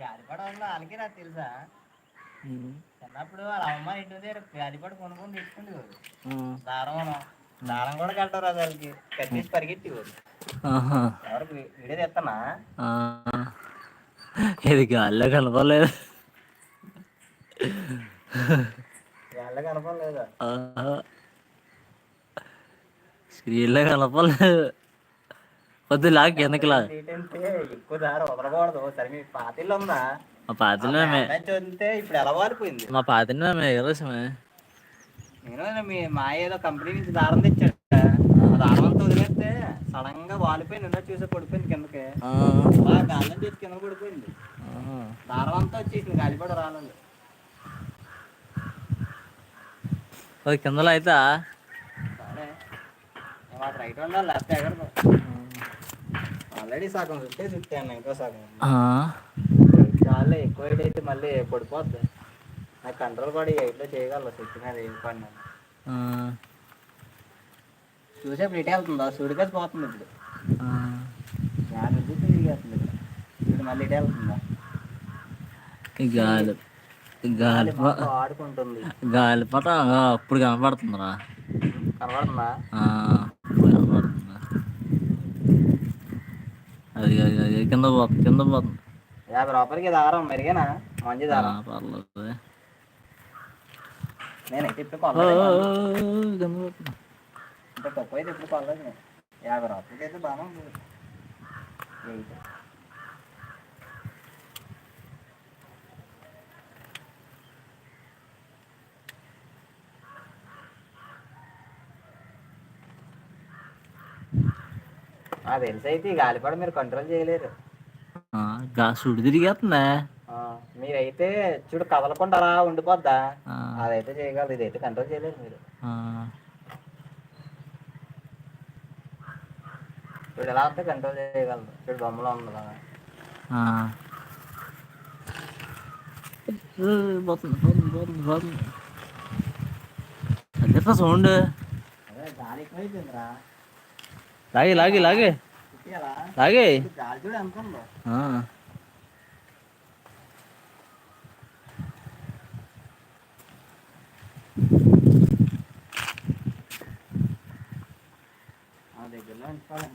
గాలిపడ వల్ల వాళ్ళకి నాకు తెలుసా? చిన్నప్పుడు వాళ్ళ అమ్మ ఇంటి దగ్గర గాలిపడ కొనుక్కొని తెచ్చుకుంది దారం దారం కూడా కట్టరు అది వాళ్ళకి కట్టేసి పరిగెత్తి. ఎవరు వీడియో తెస్తానా. ఇది గాల్లో కనపడలేదు. వాళ్ళ కనపడలేదు. స్క్రీన్లో కనపడలేదు. కొద్ది లాగ్ ఏంటంటే ఎక్కువ దారం వదలకూడదు. సరే మీ పాతిల్లో ఉందా? మా పాతిలో మే చదివితే ఇప్పుడు ఎలా వారిపోయింది మా పాతిలో మే ఎగరేసమే నేను మీ మా ఏదో కంపెనీ నుంచి దారం తెచ్చాడు. దారం అంతా వదిలేస్తే సడన్గా వాలిపోయింది. ఉందా చూసే పడిపోయింది కిందకి. బాగా గాలం చేసి కింద పడిపోయింది. దారం అంతా వచ్చేసింది గాలిపడ రాలేదు కిందలో అయితే రైట్ ఉండాలి ఎగరదు ఆల్రెడీ సగం చుట్టే చుట్టాను ఇంకో సగం చాలా ఎక్కువ రేట్ అయితే మళ్ళీ పడిపోద్ది. నాకు కంట్రోల్ పడి ఎయిట్లో చేయగలరు చుట్టూ మీద ఏం పడినా చూసేప్పుడు ఇటే వెళ్తుందా? సుడికేసి పోతుంది ఇప్పుడు. రూపాయలు తిరిగేస్తుంది ఇప్పుడు. మళ్ళీ ఇటే వెళ్తుందా? గాలి గాలి ఆడుకుంటుంది. గాలిపట అప్పుడు కనపడుతుందిరా. కనపడుతుంది? అది అది అది కింద పోతుంది కింద పోతుంది యాభై రూపాయలకి దారం మెరిగేనా? మంచి దారం. పర్లేదు నేనైతే ఇప్పుడు కొనలేదు ఇంత తక్కువ అయితే ఇప్పుడు కొనలేదు నేను యాభై రూపాయలకి అయితే బాగా ఉంది. నాకు తెలిసి అయితే ఈ గాలిపడ మీరు కంట్రోల్ చేయలేరు. సుడి తిరిగేస్తుందా ఆ, మీరైతే చూడు కదలకుండా అలా ఉండిపోద్దా? అదైతే చేయగలరు ఇదైతే కంట్రోల్ చేయలేరు మీరు. చూడు ఎలా ఉంటే కంట్రోల్ చేయగలరు. చూడు బొమ్మలో ఉంది కదా. సౌండ్? అదే ఎక్కువైపోయిందిరా. లాగే లాగే లాగే? లాగే దగ్గరలో ఉంచుకోవాలి